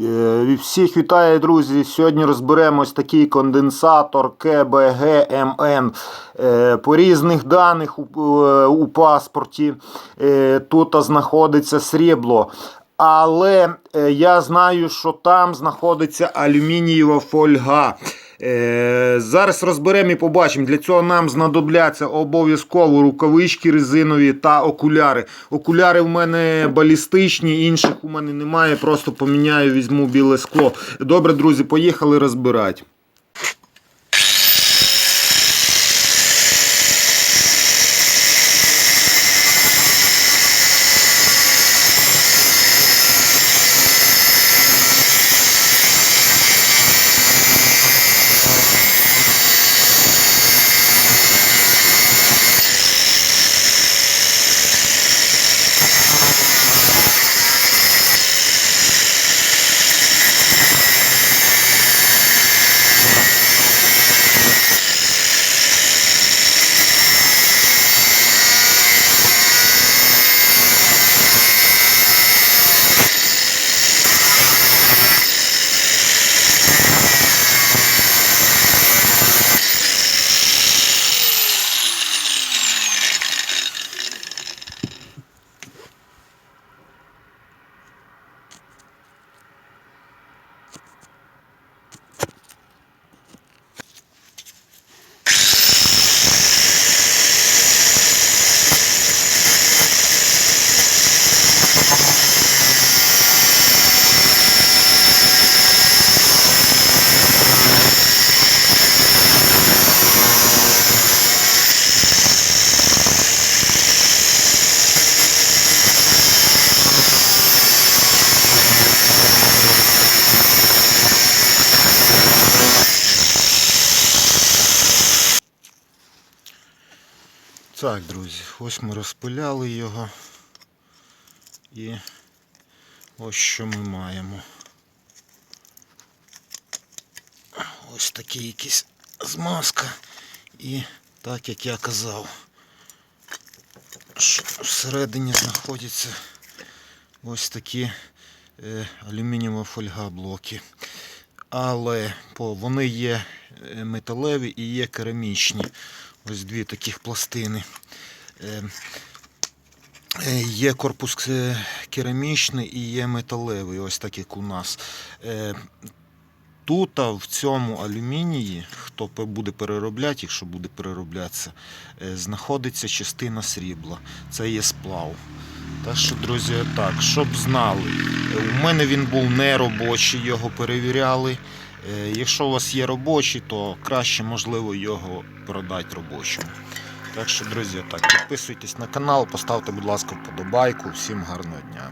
Е, Всіх вітаю, друзі. Сьогодні розберемо ось такий конденсатор КБГ-МН. Е, По різних даних у, е, паспорті тут знаходиться срібло. Але я знаю, що там знаходиться алюмінієва фольга. Е, зараз розберемо і побачимо. Для цього нам знадобляться обов'язково рукавички резинові та окуляри. Окуляри в мене балістичні, інших у мене немає. Просто поміняю, візьму біле скло. Добре, друзі, поїхали розбирати. Так, друзі, ось ми розпиляли його. І ось що ми маємо. Ось такий якийсь змазка. І так як я казав, всередині знаходяться ось такі е, алюмінієва фольга блоки. Але по, вони є е, металеві і є керамічні. Ось дві таких пластини. Е, е, Є корпус е, керамічний і є металевий, ось так як у нас. Тут в цьому алюмінії, хто буде переробляти, якщо буде перероблятися, знаходиться частина срібла. Це є сплав. Так що, друзі, так, щоб знали, у мене він був не робочий, його перевіряли. Е, Якщо у вас є робочий, то краще можливо його продати робочому. Так що, друзі, так, підписуйтесь на канал, поставте, будь ласка, вподобайку. Всім гарного дня.